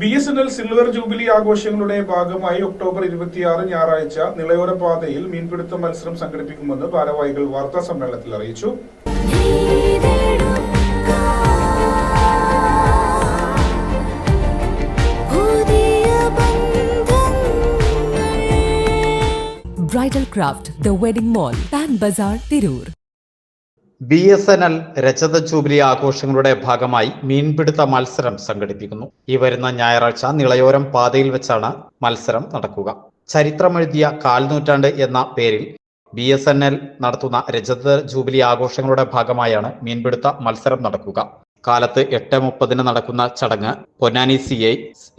B S N L silver jubilee ആഘോഷങ്ങളുടെ ഭാഗമായി October ഇരുപത്തിയാറ് ഞായറാഴ്ച നിളയോര പാതയിൽ മീൻപിടുത്ത മത്സരം സംഘടിപ്പിക്കുമെന്ന് ഭാരവാഹികൾ വാർത്താ സമ്മേളനത്തിൽ അറിയിച്ചു. Bridal craft the wedding mall Pan Bazaar Tirur. B S N L രജത ജൂബിലി ആഘോഷങ്ങളുടെ ഭാഗമായി മീൻപിടുത്ത മത്സരം സംഘടിപ്പിക്കുന്നു. ഈ വരുന്ന ഞായറാഴ്ച നിളയോരം പാതയിൽ വെച്ചാണ് മത്സരം നടക്കുക. ചരിത്രമെഴുതിയ കാൽനൂറ്റാണ്ട് എന്ന പേരിൽ ബി എസ് എൻ എൽ നടത്തുന്ന രജത ജൂബിലി ആഘോഷങ്ങളുടെ ഭാഗമായാണ് മീൻപിടുത്ത മത്സരം നടക്കുക. കാലത്ത് എട്ട് മുപ്പതിന് നടക്കുന്ന ചടങ്ങ് Ponnani C I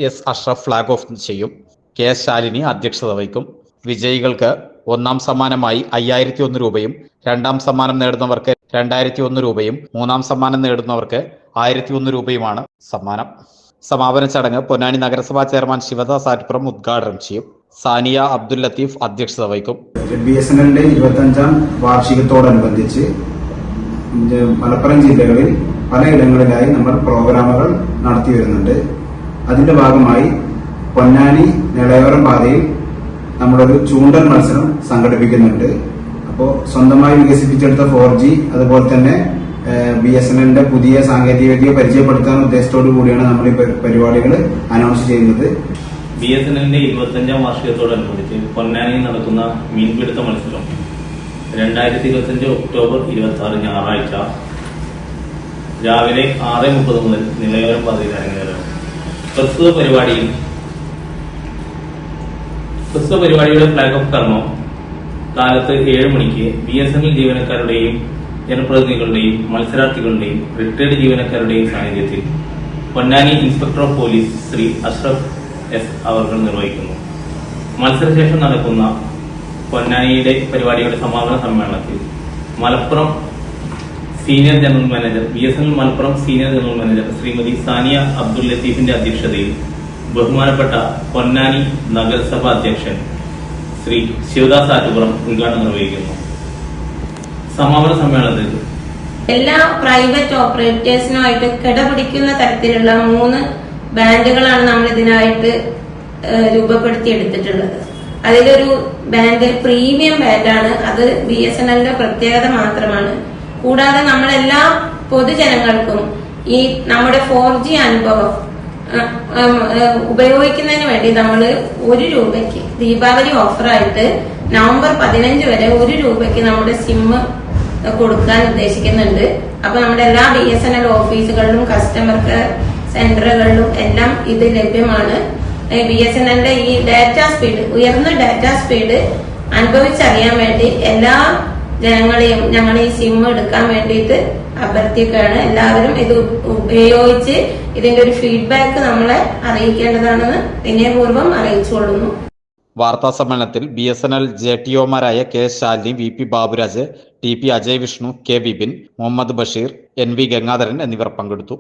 S Ashraf flag off ചെയ്യും. കെ ശാലിനി അധ്യക്ഷത വഹിക്കും. വിജയികൾക്ക് ഒന്നാം സമ്മാനമായി അയ്യായിരത്തി ഒന്ന് രൂപയും രണ്ടാം സമ്മാനം നേടുന്നവർക്ക് രണ്ടായിരത്തി ഒന്ന് രൂപയും മൂന്നാം സമ്മാനം നേടുന്നവർക്ക് ആയിരത്തി ഒന്ന് രൂപയുമാണ് സമ്മാനം. സമാപന ചടങ്ങ് പൊന്നാനി നഗരസഭാ ചെയർമാൻ ശിവദാസ് ആറ്റിപ്പുറം ഉദ്ഘാടനം ചെയ്യും. സാനിയ അബ്ദുൽ ലത്തീഫ് അധ്യക്ഷത വഹിക്കും. ബി എസ് എൻ എല്ലിന്റെ ഇരുപത്തഞ്ചാം വാർഷികത്തോടനുബന്ധിച്ച് മലപ്പുറം ജില്ലകളിൽ പലയിടങ്ങളിലായി നമ്മൾ പ്രോഗ്രാമുകൾ നടത്തി വരുന്നുണ്ട് അതിന്റെ ഭാഗമായി പൊന്നാനി നിളയോരം പാതയിൽ നമ്മളൊരു ചൂണ്ടൽ മത്സരം സംഘടിപ്പിക്കുന്നുണ്ട്. അപ്പോൾ സ്വന്തമായി വികസിപ്പിച്ചെടുത്ത ഫോർ ജി അതുപോലെ തന്നെ ബി എസ് എൻ എല്ലിന്റെ പുതിയ സാങ്കേതികവിദ്യ പരിചയപ്പെടുത്താൻ ഉദ്ദേശത്തോടു കൂടിയാണ് നമ്മൾ ഈ പരിപാടികൾ അനൗൺസ് ചെയ്യുന്നത്. ബി എസ് എൻ എല്ലിന്റെ ഇരുപത്തഞ്ചാം വാർഷികത്തോടനുബന്ധിച്ച് പൊന്നാനിയിൽ നടക്കുന്ന മീൻപിടുത്ത മത്സരം രണ്ടായിരത്തി ഇരുപത്തിയഞ്ച് ഒക്ടോബർ ഇരുപത്തി ആറ് ഞായറാഴ്ച രാവിലെ ആറ് മുപ്പത് മുതൽ നിലയോരം അരങ്ങേറും പ്രസ്തുത പരിപാടിയിൽ പ്രസ്തുത പരിപാടിയുടെ ഫ്ലാഗ് ഓഫ് കർമ്മം. കാലത്ത് ഏഴ് മണിക്ക് ബി എസ് എൻ എൽ ജീവനക്കാരുടെയും ജനപ്രതിനിധികളുടെയും മത്സരാർത്ഥികളുടെയും റിട്ടയർഡ് ജീവനക്കാരുടെയും സാന്നിധ്യത്തിൽ Ponnani inspector of police Shri Ashraf S അവർ നിർവഹിക്കുന്നു. മത്സരശേഷം നടക്കുന്ന പൊന്നാനിയുടെ പരിപാടിയുടെ സമാപന സമ്മേളനത്തിൽ Malappuram senior general manager B S N L Malappuram senior general manager Shrimati Sania Abdul ലത്തീഫിന്റെ അധ്യക്ഷതയിൽ ബഹുമാനപ്പെട്ട പൊന്നാനി നഗരസഭാ അധ്യക്ഷൻ ശ്രീ ശിവദാസ് ആറ്റുപുറം ഉദ്ഘാടനം നിർവഹിക്കുന്നു. സമാപന സമ്മേളനത്തിൽ എല്ലാ പ്രൈവറ്റ് ഓപ്പറേറ്റേഴ്സിനുമായിട്ട് കിടപിടിക്കുന്ന തരത്തിലുള്ള മൂന്ന് ബാൻഡുകളാണ് നമ്മൾ ഇതിനായിട്ട് രൂപപ്പെടുത്തി രൂപപ്പെടുത്തിയെടുത്തിട്ടുള്ളത്. അതിലൊരു ബാൻഡ് പ്രീമിയം ബാൻഡാണ്. അത് ബി എസ് എൻ എല്ലിന്റെ പ്രത്യേകത മാത്രമാണ്. കൂടാതെ നമ്മളെല്ലാ പൊതുജനങ്ങൾക്കും ഈ നമ്മുടെ ഫോർ ജി അനുഭവം ഉപയോഗിക്കുന്നതിന് വേണ്ടി നമ്മൾ ഒരു രൂപയ്ക്ക് ദീപാവലി ഓഫറായിട്ട് നവംബർ പതിനഞ്ച് വരെ ഒരു രൂപയ്ക്ക് നമ്മുടെ സിമ്മ് കൊടുക്കാൻ ഉദ്ദേശിക്കുന്നുണ്ട്. അപ്പൊ നമ്മുടെ എല്ലാ ബി എസ് എൻ എൽ ഓഫീസുകളിലും കസ്റ്റമർ കെയർ സെന്ററുകളിലും എല്ലാം ഇത് ലഭ്യമാണ്. ബി എസ് എൻ എല്ലിന്റെ ഈ ഡാറ്റ സ്പീഡ് ഉയർന്ന ഡാറ്റ സ്പീഡ് അനുഭവിച്ചറിയാൻ വേണ്ടി എല്ലാ ജനങ്ങളെയും ഞങ്ങൾ ഈ സിം എടുക്കാൻ വേണ്ടിയിട്ട് അഭ്യർത്ഥിക്കുകയാണ്. എല്ലാവരും ഇത് ഉപയോഗിച്ച് ഇതിന്റെ ഒരു ഫീഡ്ബാക്ക് നമ്മളെ അറിയിക്കേണ്ടതാണെന്ന് വിനയപൂർവം അറിയിച്ചുകൊള്ളുന്നു. വാർത്താ സമ്മേളനത്തിൽ B S N L J T ഒമാരായ K Shalini V P Baburaj T P Ajay Vishnu K Vipin Muhammad Basheer N V Gangadharan എന്നിവർ പങ്കെടുത്തു.